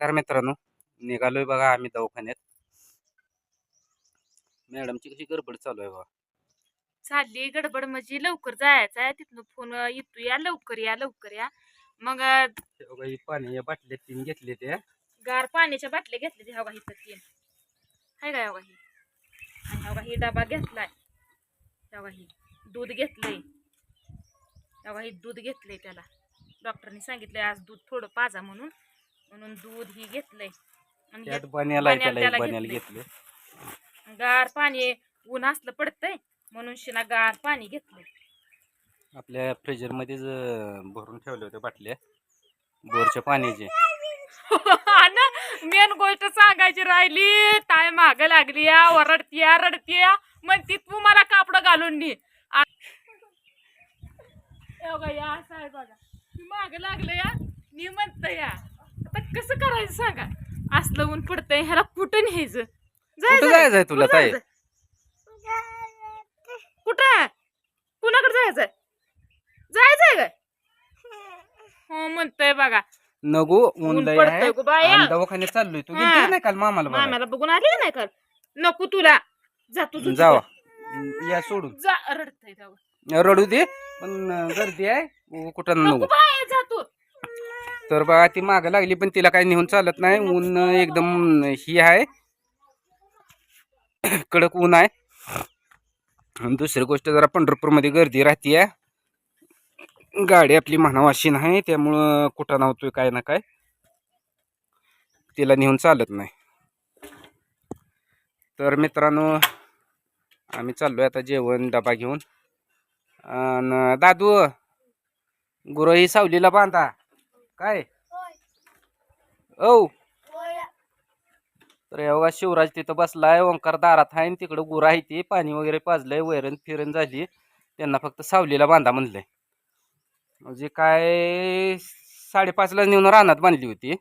तर मित्रांनो निघालोय बघा आम्ही दवाखान्यात. मॅडमची कशी गडबड चालू आहे बघा. चालली गडबड म्हणजे लवकर जायचं आहे तिथनं फोन येतो या लवकर या लवकर या. मग हे बघा, ही पाण्याच्या बाटल्या तीन घेतले ते गार पाण्याच्या बाटल्या घेतल्या ते हवा इथं तीन. हाय का हवा ही. आणि हवा ही डबा घेतलाय. हवा ही. दूध घेतलंय. हवा ही दूध घेतलंय त्याला. डॉक्टरनी सांगितलंय आज दूध थोडं पाजा म्हणून. म्हणून दूध ही घेतलंय. आणि त्यात घेत- बन्याला बन्याला त्याला त्याला एक बन्याला घेतलंय. घेतले गार पाणी ऊन असलं पडतंय म्हणून शिना गार पाणी घेतलंय. आपल्या फ्रीजर मध्येच अं, भरून ठेवले होते बाटल्या बोरच्या पाण्याचे. मेन गोष्ट सांगायची राहिली ताय माग लागली या ओरडती या रडती या म्हणती तू मला कापड घालून नी. आ- हे बघा, या असं आहे बघा मी माग लागलं या मी म्हणत या आता कसं करायचं सांगा? असलं ऊन पडतंय ह्याला कुठं न्यायचं? कुठं जायचंय तुला? कुठं ताई? जायचंय? कुठं? कुणाकडे जायचंय जायचंय काय हो म्हणतोय बघा. नगो ऊन ऊन लय पडतंय आहे. गो बाया. आणि दवाखान्यात चाललोय. तू. गेलती का नाही काल मामाला बघायला? माम्याला बघून आली नाही काल? नको तुला. जा तुझं जावा. या सोडून. जा रडतय रडू दे पण गर्दी आहे. उ- कुठं नको नको बाय जा तू तर बघा ती मागं लागली पण तिला काही नेऊन चालत नाही. ऊन एकदम ही आहे. कडक ऊन आहे. दुसरी गोष्ट जरा पंढरपूरमध्ये गर्दी राहतीये. गाडी आपली म्हणावाशी नाही त्यामुळं कुठं नव्हतोय काय ना काय. तिला नेऊन चालत नाही. तर मित्रांनो आम्ही चाललोय आता जेवण डबा घेऊन. दादू गुरं ही सावलीला बांधा. काय? औ. तर एवढा शिवराज तिथं बसलाय ओंकार दारात आहे आणि तिकडं गुरं आहे ती पाणी वगैरे पाजलंय वैरण फिरण झाली. त्यांना फक्त सावलीला बांधा म्हणलंय. म्हणजे काय साडेपाचला नेऊन रानात बांधली होती.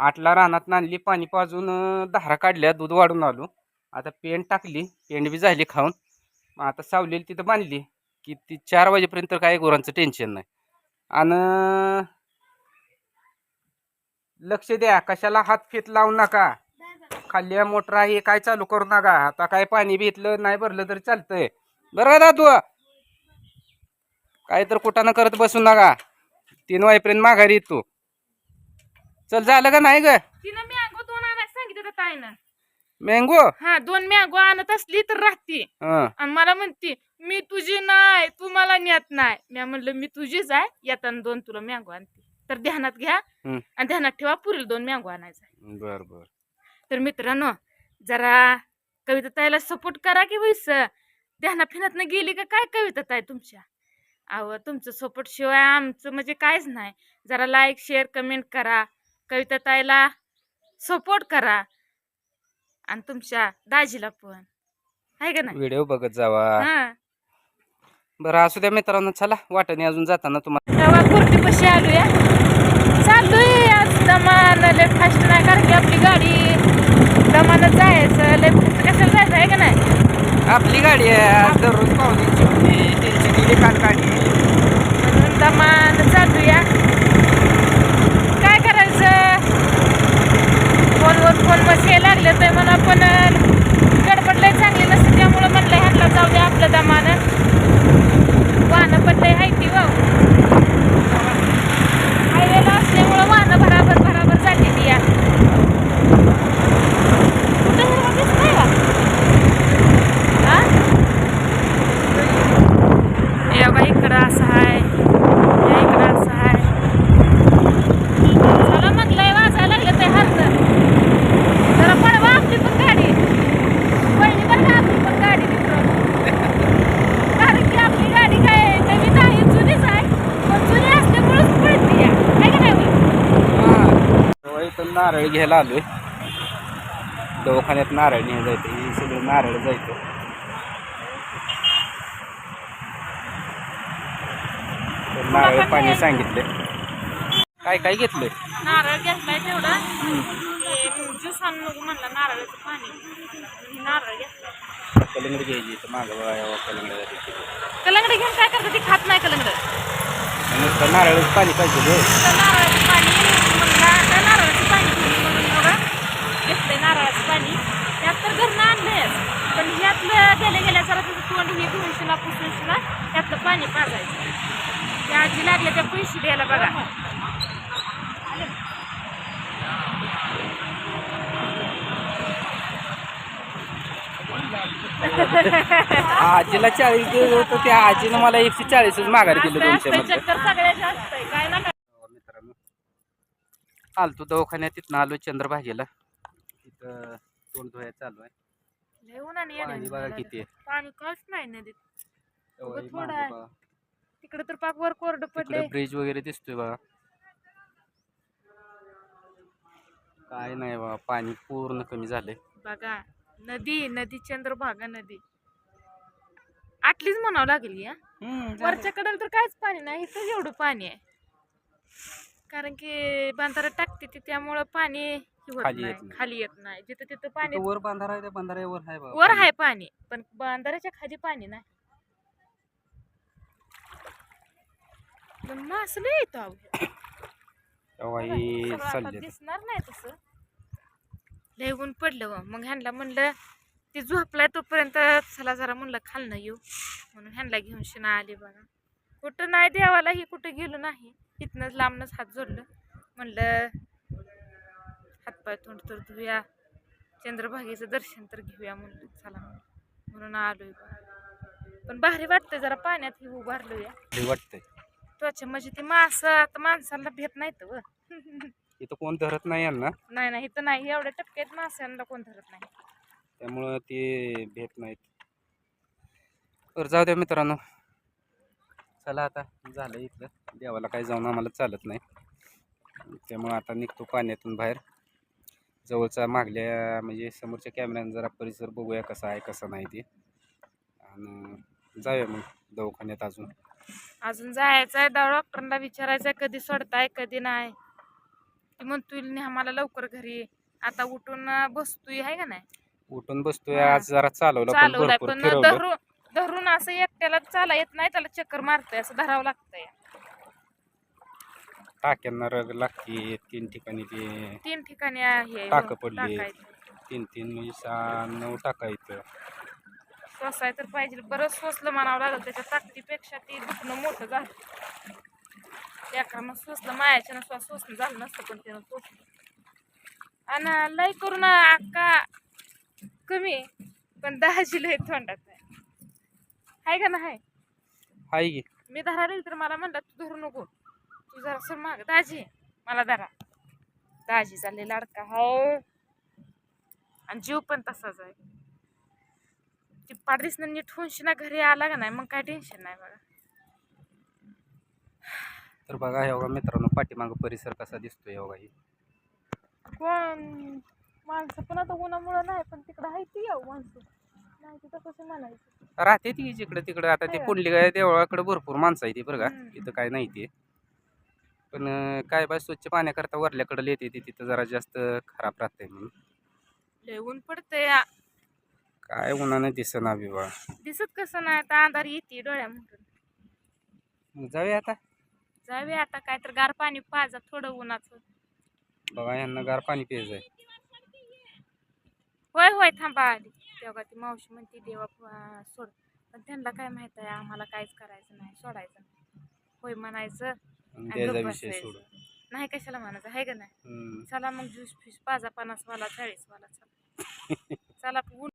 आठला रानात आणली पाणी पाजून धारा काढल्या दूध वाढून आलो. आता पेंट टाकली पेंट बी झाली खाऊन. मग आता सावलीला तिथं बांधली. की ती चार वाजेपर्यंत काय गुरांचं टेन्शन नाही. आणि लक्ष द्या कशाला हात फेत लावू नका. खाली मोटर आहे काय चालू करू नका. आता काय पाणी भेटलं नाही भरलं तरी चालतंय. बरं का दादू? काय तर कुठानं करत बसू नका. तीन वाजेपर्यंत माघारी येतो. चल झालं का नाही ग? तिनं मॅंगो दोन आणायला सांगितलं ताईनं. मँगो? हा दोन मॅंगो आणत असली तर राहते. हं. आणि मला म्हणते मी तुझी नाही तू मला नेत नाही. मी म्हणलं मी तुझीच आहे येताना दोन तुला मॅंगो आणते. तर ध्यानात घ्या. आणि ध्यानात ठेवा पुरील दोन मॅंगो आणायचा बर बर. तर मित्रांनो जरा कविता ताईला सपोर्ट करा की वैस ध्याना फिनातनं गेली का काय कविता ताई तुमच्या? अहो तुमचं सपोर्ट शिवाय आमचं म्हणजे काहीच नाही. जरा लाईक शेअर कमेंट करा. कविता ताईला सपोर्ट करा. आणि तुमच्या दाजीला पण. आहे का नाही? व्हिडिओ बघत जावा. हा. बरं असू द्या मित्रांनो चला वाटणे अजून जाताना तुम्हाला तेव्हा कुर्ती कशी आलूया चाललोय आज. दमान लय फास्ट नाही कारण की आपली गाडी दमानं जायचं. लय फास्ट कशाला जायचं आहे का नाही? आपली गाडी आहे. आज दररोज पाहुण्याची होती त्यांची काल गाडी म्हणून दमान चालूया काय करायचं फोनवर फोनमध्ये लागले तर म्हणा पण गडबड लय चांगली नसते त्यामुळं म्हणलं ह्यांना जाऊ द्या आपलं दमानं वाहनं पण लय हायती वाव हायवेला असल्यामुळं वाहनं बराबर बराबर चालली ती या कुठं हिरवं दिसतंय का? हा? हे बघा इकडं असं आहे या इकडं असं आहे चला मग लय वाजायला लागलं ते हरत जरा पडवा आपली पण गाडी पहिली बरं का आपली पण गाडी मित्रांनो कारण की आपली गाडी काय नवीन आहे जुनीच आहे पण जुनी असल्यामुळेच पळते या आहे का नाही होय? तेव्हा इथं नारळ घ्यायला आलोय. दवाखान्यात नारळ न्याय जायचं हे सगळं नारळ जायचं. तर नारळ पाणी सांगितले काय काय घेतलंय? नारळ घेतलाय तेवढा. ज्यूस आणून नको म्हणला नारळाचं पाणी. नारळ घेतलाय. कलिंगड घ्यायची तर मागं बघा कलिंगड कलंगडे घेऊन काय करतात ती खात नाही कलंगड. नारळच पाणी पाहिजे नारळाचं पाणी. आपले नारळाचं पाणी त्यात तर घरनं आणलंय. पण ह्यातलं गेल्या गेल्या जरा तुझं तोंड हे भविष्यला पुसला त्यातलं पाणी पाजायचं. त्या आजी लागल्या त्या पैसे द्यायला बघा. आजीला चाळीस दिवस होतो त्या आजीनं मला एकशे चाळीस माघार केली दोनशे मित्रांनो आलतो दवाखान्यात तिथनं आलो चंद्रभागेला. तिथं तोंड धुवायला चालू आहे. पाणी बघा किती आहे. पाणी काच नाही नदीत. थोडं आहे. बघा. तिकडे तर पाक वर कोरड पडले तिकडे ब्रिज वगैरे दिसतोय बघा. काय नाही बघा पाणी पूर्ण कमी झालंय. बघा नदी नदी चंद्रभागा नदी. आटलीच म्हणावं लागेल या. वरच्या कडेला तर काहीच पाणी नाही इथं एवढं पाणी आहे. कारण की बांधारा टाकते ती त्यामुळं पाणी हे होत खाली नाही येत नाही. खाली येत नाही जिथं तिथं पाणी तिथं वर बांधारा आहे त्या बांधाऱ्यावर आहे वर. आहे पाणी पण बांधाराच्या खाली पाणी नाही पण मास लय येतो अहो. तेव्हा बघा, ही सगळं आता चालली दिसणार नाही तसं लय ऊन पडलं व. मग ह्यांना म्हणलं ते झोपलाय तोपर्यंत चला जरा म्हणलं खालनं येऊ म्हणून ह्यांना घेऊन शिना आली बघा कुठं नाही देवाला ही कुठं गेलो नाही. इथनंच लांबनच हात जोडलं. म्हणलं हातपाय तोंड तर धुया. चंद्रभागेचं दर्शन तर घेऊया म्हणलं. चला. म्हणून आलोय पण भारी वाटतंय जरा पाण्यात ही उभारलोय. हे वाटतंय. त्वचा म्हणजे ती मासं आता माणसाला भेट नाही तर इथं कोण धरत नाही यांना. नाही नाही इथं नाही. एवढ्या टक्क्यात माशांना कोण धरत नाही. त्यामुळं ते भेट नाहीत. तर जाऊ द्या मित्रांनो. चला आता झालं इथलं. देवाला काही जाऊन आम्हाला चालत नाही. त्यामुळं आता निघतो पाण्यातून बाहेर. जवळचा मागल्या म्हणजे समोरच्या कॅमेऱ्यानं जरा परिसर बघूया कसा आहे कसा नाही ते. आणि जाऊया मग दवाखान्यात अजून. अजून जायचं आहे डॉक्टरांना विचारायचं आहे कधी सोडताय कधी नाही. ती म्हणतोय "नी आम्हाला लवकर घरी आता उठून बसतोय आहे का नाही? उठून बसतोय. आज जरा चालवलं पण भरपूर फिरवलं. धरून असं एकट्याला चाला येत नाही त्याला चक्कर मारतंय असं धरावं लागतंय. टाक्यांना रग लागते तीन ठिकाणी ते तीन ठिकाणी आहे टाकं पडली. टाकायचं. तीन तीन म्हणजे सहा नऊ टाकायचं सोसाय तर पाहिजे बरं सोसलं म्हणावं लागलं त्याच्या ताकदीपेक्षा ती दुखणं मोठं झालं. लेकरानं सोसलं मायाच्यानं स्वा सोसणं झालं नसतं पण त्यानं सोसलं. आणि लय करून अक्का कमी पण दहाची लय तोंडात आहे. हाय का नाही? हाय की. मी धरायला तर मला म्हणला तू धरू नको. तू जरा सर माग. दाजी मला धरा. दाजी चालले लाडका. हो. आणि जीव पण तसाच आहे. ती पाडदिसनं नीट होऊन ना घरी आला का नाही मग काय टेन्शन नाही बघा. तर बघा हे बघा मित्रांनो पाठीमागं परिसर कसा दिसतोय हे बघा ही. कोण? माणसं पण आता उन्हामुळं नाही पण तिकडं आहे ती यावं माणसं. नाही तिथं कसं म्हणायचं? राहते ती जिकडे तिकडे. आता ते. पुंडली काय देवळाकडे भरपूर माणसं आहे ती बरं का. हम्म. इथं काय नाही ते. पण अं, काय बाय स्वच्छ पाण्याकरता वरल्याकडे येते ती तिथं जरा जास्त खराब राहते म्हणून. लय ऊन पडतंय काय उन्हाने दिसना विवाह दिसत कसं नाही आता अंधार येते डोळ्यामधून. मग जाऊया आता. जाऊया आता काय तर गार पाणी पाजा थोडं उन्हाचं. बघा यांना गार पाणी प्यायचं आहे होय होय थांबा आली तेव्हा ती मावशी म्हणते देवा सोड. पण त्यांना काय माहीत आहे आम्हाला काहीच करायचं नाही सोडायचं नाही. होय म्हणायचं नाही कशाला म्हणायचं आहे का नाही. चला मग ज्यूस फिस पाजा पन्नास वाला चाळीस वाला चला चला